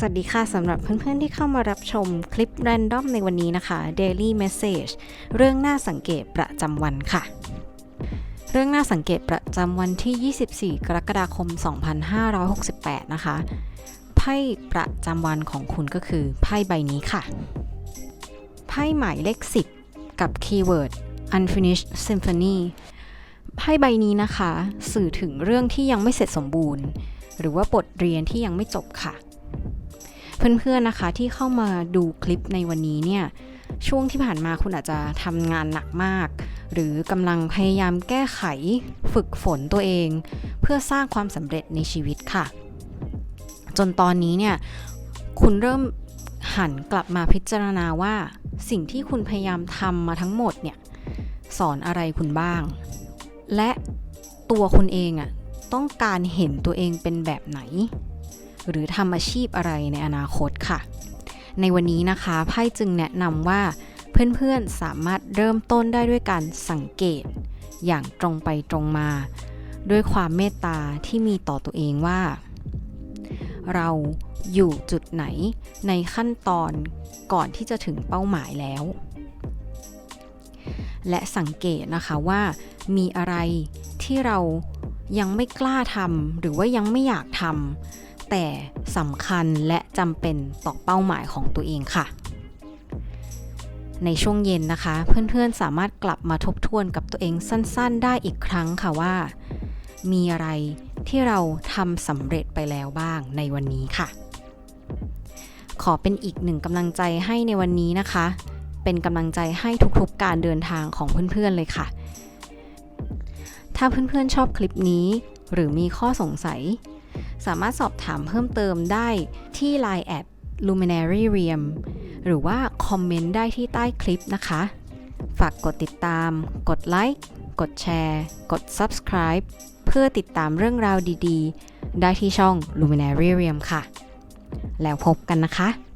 สวัสดีค่ะสำหรับเพื่อนๆที่เข้ามารับชมคลิป r รนดอมในวันนี้นะคะ Daily Message เรื่องน่าสังเกตประจำวันค่ะ เรื่องน่าสังเกตประจำวันที่ 24 กรกฎาคม 2568 นะคะ ไพ่ประจำวันของคุณก็คือไพ่ใบนี้ค่ะ ไพ่หมายเลข 10 กับคีย์เวิร์ด unfinished symphony ไพ่ใบนี้นะคะ สื่อถึงเรื่องที่ยังไม่เสร็จสมบูรณ์ หรือว่าบทเรียนที่ยังไม่จบค่ะ เพื่อนๆนะคะที่เข้ามาดูคลิปในวันนี้เนี่ยช่วงที่ผ่านมาคุณอาจจะทำงานหนักมาก หรือกำลังพยายามแก้ไขฝึกฝนตัวเอง เพื่อสร้างความสำเร็จในชีวิตค่ะ จนตอนนี้เนี่ยคุณเริ่มหันกลับมาพิจารณาว่า สิ่งที่คุณพยายามทำมาทั้งหมดเนี่ยสอนอะไรคุณบ้าง และตัวคุณเองอะ่ะต้องการเห็นตัวเองเป็นแบบไหน หรือทำอาชีพอะไรในอนาคตค่ะ ในวันนี้นะคะไพ่จึงแนะนำว่าเพื่อนๆสามารถเริ่มต้นได้ด้วยการสังเกต อย่างตรงไปตรงมา ด้วยความเมตตาที่มีต่อตัวเองว่า เราอยู่จุดไหนในขั้นตอนก่อนที่จะถึงเป้าหมายแล้ว และสังเกตนะคะว่ามีอะไรที่เรายังไม่กล้าทำหรือว่ายังไม่อยากทำ แต่สำคัญและจำเป็นต่อเป้าหมายของตัวเองค่ะ ในช่วงเย็นนะคะ เพื่อนๆสามารถกลับมาทบทวนกับตัวเองสั้นๆ ได้อีกครั้งค่ะว่า มีอะไรที่เราทำสำเร็จไปแล้วบ้างในวันนี้ค่ะ ขอเป็นอีกหนึ่งกำลังใจให้ในวันนี้นะคะ เป็นกำลังใจให้ทุกๆการเดินทางของเพื่อนๆเลยค่ะ ถ้าเพื่อนๆชอบคลิปนี้ หรือมีข้อสงสัย สามารถสอบถามเพิ่มเติมได้ที่ Line แอด luminary r e a m หรือว่าคอมเมนต์ได้ที่ใต้คลิปนะคะ ฝากกดติดตาม กดไลค์กดแชร์ กด subscribe เพื่อติดตามเรื่องราวดีๆ ได้ที่ช่อง luminary r e a m ค่ะ แล้วพบกันนะคะ